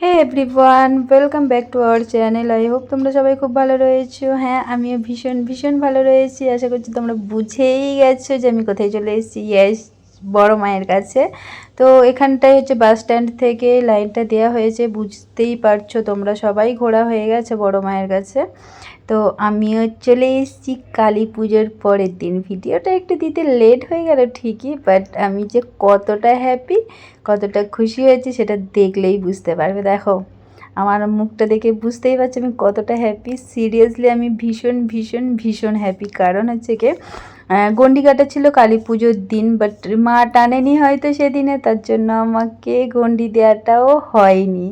Hey everyone welcome back to our channel I hope তোমরা সবাই খুব ভালো রয়েছো। হ্যাঁ আমিও ভীষণ ভীষণ ভালো রয়েছি। আশা করছি তোমরা বুঝেই গেছো যে আমি কোথায় চলে এসেছি। ইয়াস বড় মায়ের কাছে। তো এখানটায় হচ্ছে বাস স্ট্যান্ড থেকে লাইনটা দেওয়া হয়েছে। বুঝতেই পারছ তোমরা সবাই ঘোরা হয়ে গেছে বড় মায়ের কাছে। তো আমিও চলে এসেছি কালী পুজোর পরের দিন। ভিডিওটা একটু দিতে লেট হয়ে গেল ঠিকই বাট আমি যে কতটা হ্যাপি কতটা খুশি হয়েছি সেটা দেখলেই বুঝতে পারবে, দেখো। আমার মুখটা দেখে বুঝতেই পারছি আমি কতটা হ্যাপি সিরিয়াসলি আমি ভীষণ ভীষণ ভীষণ হ্যাপি কারণ হচ্ছে কি গন্ডি কাটা ছিল কালী পুজোর দিন বাট মা টানেনি হয়তো সেদিনে, তার জন্য আমাকে গন্ডি দেওয়াটাও হয়নি।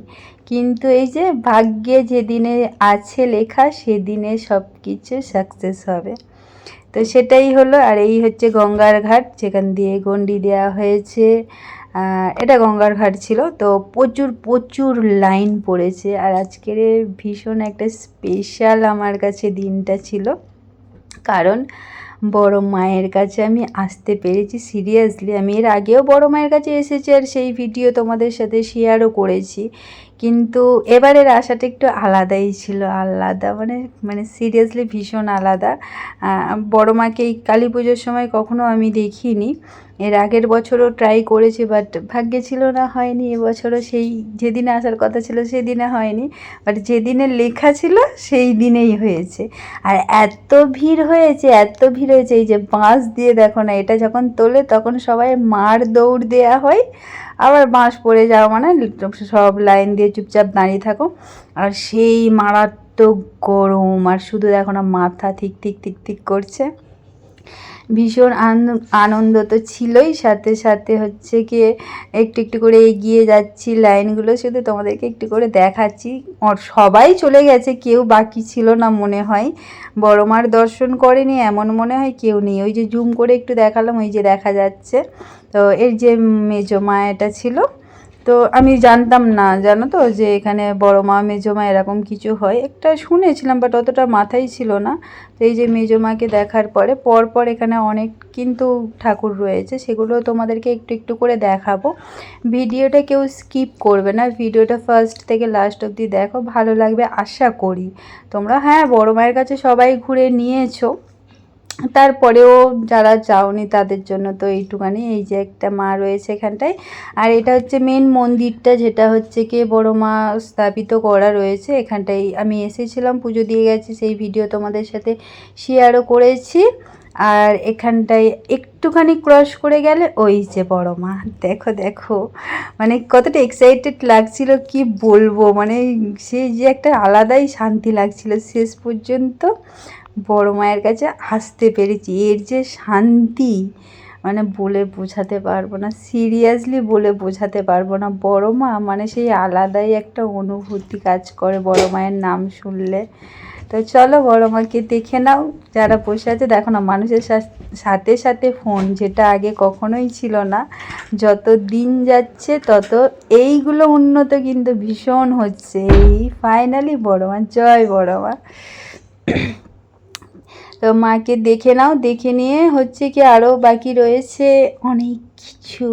কিন্তু এই যে ভাগ্যে যেদিনে আছে লেখা, সেদিনে সব কিছু সাকসেস হবে। তো সেটাই হলো, আর এই হচ্ছে গঙ্গার ঘাট, যেখান দিয়ে গন্ডি দেওয়া হয়েছে। এটা গঙ্গার ঘাট ছিল, তো প্রচুর প্রচুর লাইন পড়েছে। আর আজকের ভীষণ একটা স্পেশাল আমার কাছে দিনটা ছিল। কারণ বড় মায়ের কাছে আমি আসতে পেরেছি সিরিয়াসলি আমি এর আগেও বড় মায়ের কাছে এসেছি আর সেই ভিডিও তোমাদের সাথে শেয়ারও করেছি। কিন্তু এবারের আশাটা একটু আলাদাই ছিল, আলাদা। মানে মানে সিরিয়াসলি ভীষণ আলাদা। বড় মাকে এই কালী পুজোর সময় কখনো আমি দেখিনি। এর আগের বছরও ট্রাই করেছি বাট ভাগ্যে ছিল না, হয়নি। এবছরও সেই যেদিনে আসার কথা ছিল, সেদিনে হয়নি। বাট যেদিনে লেখা ছিল, সেই দিনেই হয়েছে। আর এত ভিড় হয়েছে, এত ভিড় হয়েছে, এই যে বাঁশ দিয়ে দেখো না, এটা যখন তোলে তখন সবাই মার দৌড় দেওয়া হয়। আবার বাঁশ পড়ে যাওয়া মানে সব লাইন দিয়ে চুপচাপ দাঁড়িয়ে থাকো। আর সেই মারাত্মক গরম, আর শুধু দেখো না, মাথা ঠিক ঠিক ঠিক ঠিক করছে। ভীষণ আনন্দ তো ছিলই, সাথে সাথে হচ্ছে কি একটু একটু করে এগিয়ে যাচ্ছি লাইনগুলো, শুধু তোমাদেরকে একটু করে দেখাচ্ছি। আর সবাই চলে গেছে, কেউ বাকি ছিল না মনে হয়। বড় মার দর্শন করেনি, এমন মনে হয় কেউ নেই। ওই যে জুম করে একটু দেখালাম, ওই যে দেখা যাচ্ছে। তো এর যে মেজো মা, এটা ছিল। তো আমি জানতাম না, জানো তো, যে এখানে বড় মা, মেজো মা এরকম কিছু হয়। একটা শুনেছিলাম বাট অতটা মাথায় ছিল না। তো এই যে মেজো মাকে দেখার পরে, পরপর এখানে অনেক কিন্তু ঠাকুর রয়েছে, সেগুলো তোমাদেরকে একটু একটু করে দেখাবো। ভিডিওটা কেউ স্কিপ করবে না, ভিডিওটা ফার্স্ট থেকে লাস্ট অবধি দেখো, ভালো লাগবে আশা করি। তোমরা হ্যাঁ বড় মায়ের কাছে সবাই ঘুরে নিয়েছো। তারপরেও যারা যাওনি তাদের জন্য তো এইটুকানি এই যে একটা মা রয়েছে এখানটায়। আর এটা হচ্ছে মেন মন্দিরটা, যেটা হচ্ছে কি বড় মা স্থাপিত করা রয়েছে এখানটায়। আমি এসেছিলাম, পুজো দিয়ে গেছি, সেই ভিডিও তোমাদের সাথে শেয়ারও করেছি। আর এখানটায় একটুখানি ক্রস করে গেলে ওই যে বড় মা। দেখো দেখো। মানে কতটা এক্সাইটেড লাগছিল, কি বলব? মানে সেই যে একটা আলাদাই শান্তি লাগছিল। শেষ পর্যন্ত বড় মায়ের কাছে আসতে পেরেছি। এর যে শান্তি মানে বলে বোঝাতে পারব না সিরিয়াসলি বলে বোঝাতে পারব না। বড় মা মানে সেই আলাদাই একটা অনুভূতি কাজ করে বড় মায়ের নাম শুনলে। তো চলো বড় মাকে দেখে নাও। যারা বসে আছে, দেখো না, মানুষের সাথে সাথে ফোন যেটা আগে কখনোই ছিল না। যত দিন যাচ্ছে, তত এইগুলো উন্নত কিন্তু ভীষণ হচ্ছে। এই ফাইনালি বড় মা, জয় বড় মা। তো মাকে দেখে নাও, দেখে নিয়ে হচ্ছে কি আরও বাকি রয়েছে অনেক কিছু।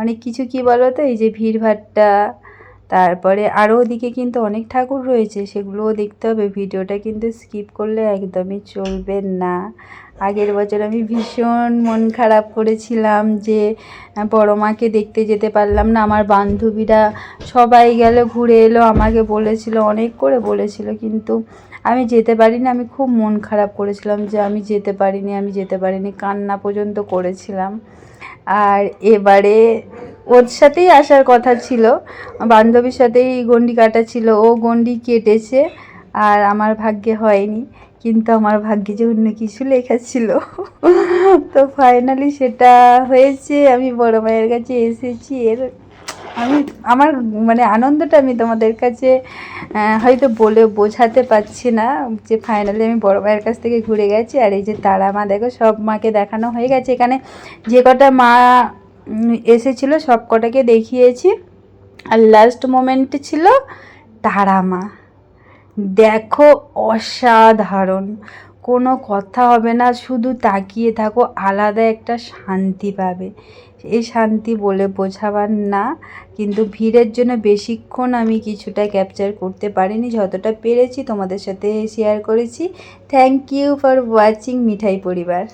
অনেক কিছু কি বলো তো এই যে ভিড়ভাট্টা তারপরে আরও ওদিকে কিন্তু অনেক ঠাকুর রয়েছে, সেগুলোও দেখতে হবে। ভিডিওটা কিন্তু স্কিপ করলে একদমই চলবে না। আগের বছর আমি ভীষণ মন খারাপ করেছিলাম যে বড় মাকে দেখতে যেতে পারলাম না। আমার বান্ধবীরা সবাই গেল ঘুরে এলো, আমাকে বলেছিল, অনেক করে বলেছিল, কিন্তু আমি যেতে পারিনি। আমি খুব মন খারাপ করেছিলাম যে, আমি যেতে পারিনি, আমি যেতে পারিনি, কান্না পর্যন্ত করেছিলাম। আর এবারে ওর সাথেই আসার কথা ছিল। বান্ধবীর সাথেই গন্ডি কাটা ছিল। ও গন্ডি কেটেছে আর আমার ভাগ্যে হয়নি। কিন্তু আমার ভাগ্যে যে অন্য কিছু লেখা ছিল। তো ফাইনালি সেটা হয়েছে। আমি বড় মায়ের কাছে এসেছি। এর আমি, আমার মানে আনন্দটা আমি তোমাদের কাছে হয়তো বলে বোঝাতে পারছি না যে ফাইনালি আমি বড় মায়ের কাছ থেকে ঘুরে গেছি। আর এই যে তারা মা, দেখো সব মাকে দেখানো হয়ে গেছে। এখানে যে কটা মা এসেছিল সব কটাকে দেখিয়েছি। আর লাস্ট মোমেন্ট ছিল তারা মা দেখো অসাধারণ। কোনো কথা হবে না, শুধু তাকিয়ে থাকো, আলাদা একটা শান্তি পাবে। এই শান্তি বলে বোঝাবার না, কিন্তু ভিড়ের জন্য বেশিক্ষণ আমি কিছুটা ক্যাপচার করতে পারিনি। যতটা পেরেছি তোমাদের সাথে শেয়ার করেছি। Thank you for watching Mithai পরিবার।